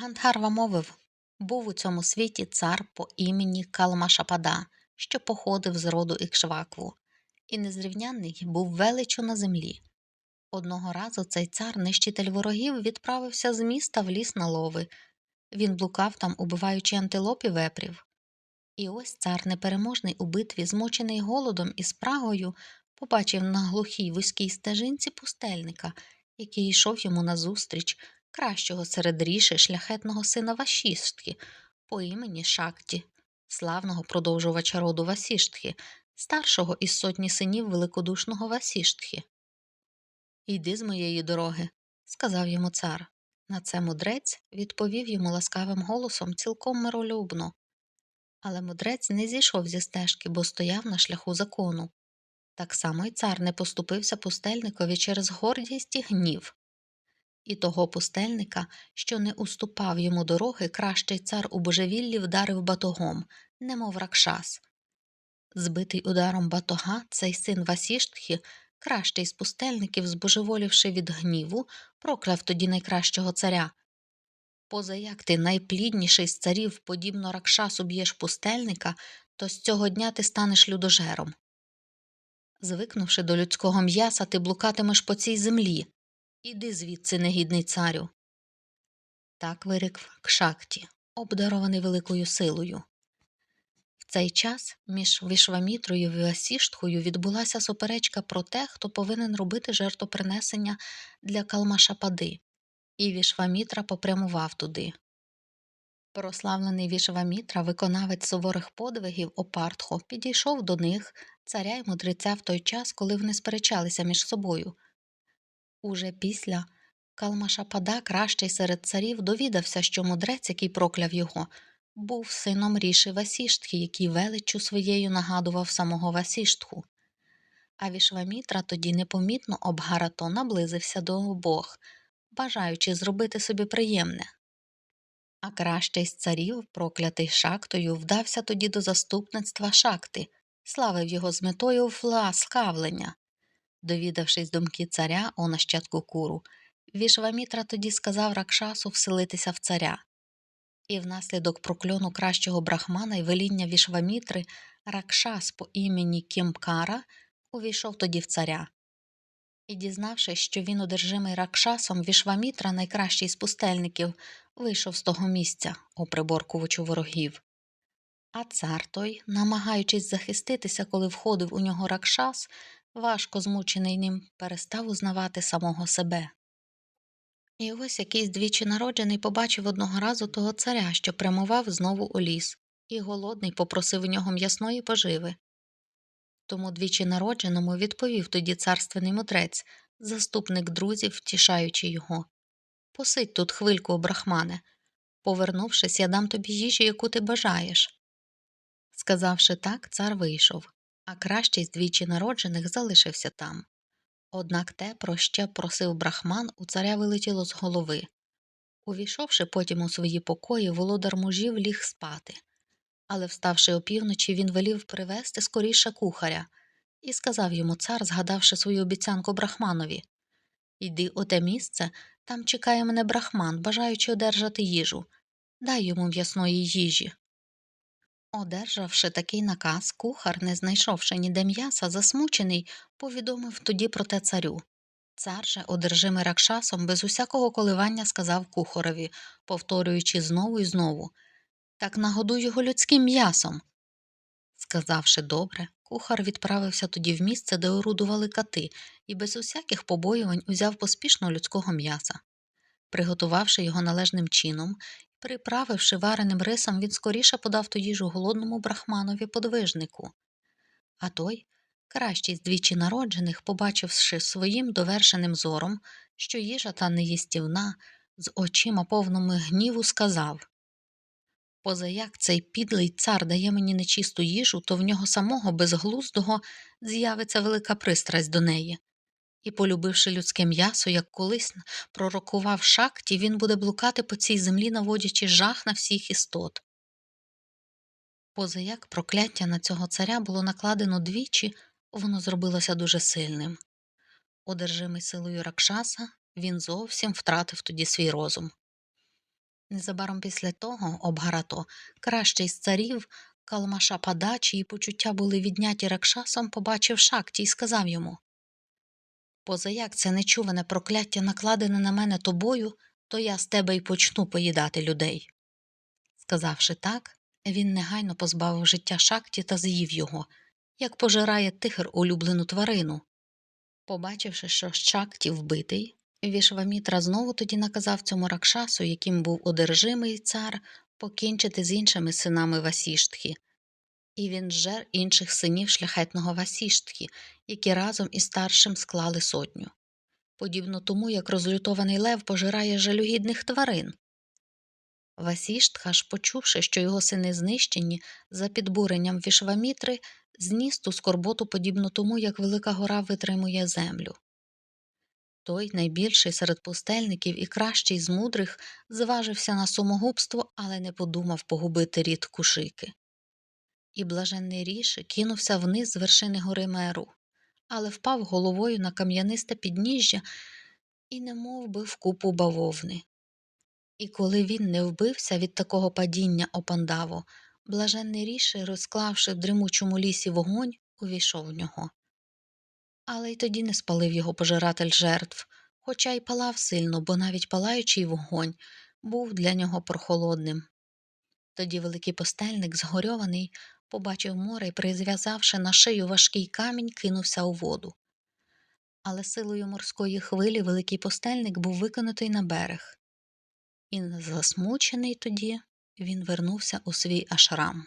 Гандхарва мовив був у цьому світі цар по імені Калмашапада, що походив з роду Ікшвакву, і незрівнянний був величу на землі. Одного разу цей цар, нищитель ворогів, відправився з міста в ліс на лови. Він блукав там, убиваючи антилоп і вепрів. І ось цар непереможний у битві, змочений голодом і спрагою, побачив на глухій вузькій стежинці пустельника, який йшов йому назустріч, кращого серед ріші шляхетного сина Вашістки по імені Шакті, славного продовжувача роду Васіштхи, старшого із сотні синів великодушного Васіштхи. Йди з моєї дороги, сказав йому цар. На це мудрець відповів йому ласкавим голосом цілком миролюбно. Але мудрець не зійшов зі стежки, бо стояв на шляху закону. Так само й цар не поступився пустельникові через гордість і гнів. І того пустельника, що не уступав йому дороги, кращий цар у божевіллі вдарив батогом, немов ракшас. Збитий ударом батога, цей син Васіштхи, кращий з пустельників, збожеволівши від гніву, прокляв тоді найкращого царя. Позаяк ти найплідніший з царів, подібно ракшасу б'єш пустельника, то з цього дня ти станеш людожером. Звикнувши до людського м'яса, ти блукатимеш по цій землі. Іди звідси, негідний царю. Так вирік Кшакті, обдарований великою силою. В цей час між Вішвамітрою і Васіштхою відбулася суперечка про те, хто повинен робити жертвопринесення для Калмашапади, і Вішвамітра попрямував туди. Прославлений Вішвамітра, виконавець суворих подвигів Опартхо, підійшов до них, царя й мудреця в той час, коли вони сперечалися між собою. Уже після Калмашапада, кращий серед царів, довідався, що мудрець, який прокляв його, був сином ріши Васіштхи, який величчю своєю нагадував самого Васіштху. А Вішвамітра тоді непомітно обгарато наблизився до обох, бажаючи зробити собі приємне. А кращий з царів, проклятий шактою, вдався тоді до заступництва шакти, славив його з метою власкавлення. Довідавшись думки царя о нащадку куру, Вішвамітра тоді сказав Ракшасу вселитися в царя. І внаслідок прокльону кращого брахмана й веління Вішвамітри Ракшас по імені Кімкара увійшов тоді в царя. І, дізнавшись, що він одержимий Ракшасом, Вішвамітра, найкращий з пустельників, вийшов з того місця, о приборкувачу ворогів. А цар той, намагаючись захиститися, коли входив у нього Ракшас, важко змучений ним, перестав узнавати самого себе. І ось якийсь двічі народжений побачив одного разу того царя, що прямував знову у ліс, і голодний попросив у нього м'ясної поживи. Тому двічі народженому відповів тоді царственний мудрець, заступник друзів, втішаючи його Посидь тут хвильку, брахмане. Повернувшись, я дам тобі їжі, яку ти бажаєш. Сказавши так, цар вийшов, а кращий з двічі народжених залишився там. Однак те, про що просив брахман, у царя вилетіло з голови. Увійшовши потім у свої покої, володар мужів ліг спати. Але, вставши опівночі, він велів привезти скоріше кухаря і сказав йому цар, згадавши свою обіцянку брахманові Йди у те місце, там чекає мене брахман, бажаючи одержати їжу. Дай йому м'ясної їжі. Одержавши такий наказ, кухар, не знайшовши ніде м'яса, засмучений, повідомив тоді про те царю. Цар же, одержимий ракшасом, без усякого коливання сказав кухарові, повторюючи знову і знову так нагодуй його людським м'ясом. Сказавши добре, кухар відправився тоді в місце, де орудували кати, і без усяких побоювань узяв поспішно людського м'яса. Приготувавши його належним чином Приправивши вареним рисом, він скоріше подав ту їжу голодному брахманові подвижнику. А той, кращий з двічі народжених, побачивши своїм довершеним зором, що їжа та неїстівна, з очима повними гніву, сказав Позаяк цей підлий цар дає мені нечисту їжу, то в нього самого безглуздого з'явиться велика пристрасть до неї і, полюбивши людське м'ясо, як колись пророкував шакті, він буде блукати по цій землі, наводячи жах на всіх істот. Позаяк прокляття на цього царя було накладено двічі, воно зробилося дуже сильним. Одержимий силою Ракшаса, він зовсім втратив тоді свій розум. Незабаром після того Обгарато, кращий з царів, Калмаша Пада, чиї почуття були відняті Ракшасом, побачив Шакті і сказав йому Позаяк це нечуване прокляття накладене на мене тобою, то я з тебе й почну поїдати людей. Сказавши так, він негайно позбавив життя шакті та з'їв його, як пожирає тигр улюблену тварину. Побачивши, що Шакті вбитий, Вішвамітра знову тоді наказав цьому ракшасу, яким був одержимий цар, покінчити з іншими синами Васіштхи. І він зжер інших синів шляхетного Васіштхи, які разом із старшим склали сотню. Подібно тому, як розлютований лев пожирає жалюгідних тварин. Васіштха ж, почувши, що його сини знищені за підбуренням Вішвамітри, зніс ту скорботу подібно тому, як велика гора витримує землю. Той, найбільший серед пустельників і кращий з мудрих, зважився на самогубство, але не подумав погубити рід кушики. І блаженний ріши кинувся вниз з вершини гори меру, але впав головою на кам'янисте підніжжя і немов би в купу бавовни. І коли він не вбився від такого падіння опандаво, блаженний ріши, розклавши в дремучому лісі вогонь, увійшов в нього. Але й тоді не спалив його пожиратель жертв, хоча й палав сильно, бо навіть палаючий вогонь був для нього прохолодним. Тоді великий постельник, згорьований, побачив море і, призв'язавши на шию важкий камінь, кинувся у воду. Але силою морської хвилі великий постельник був викинутий на берег. І засмучений тоді він вернувся у свій ашрам.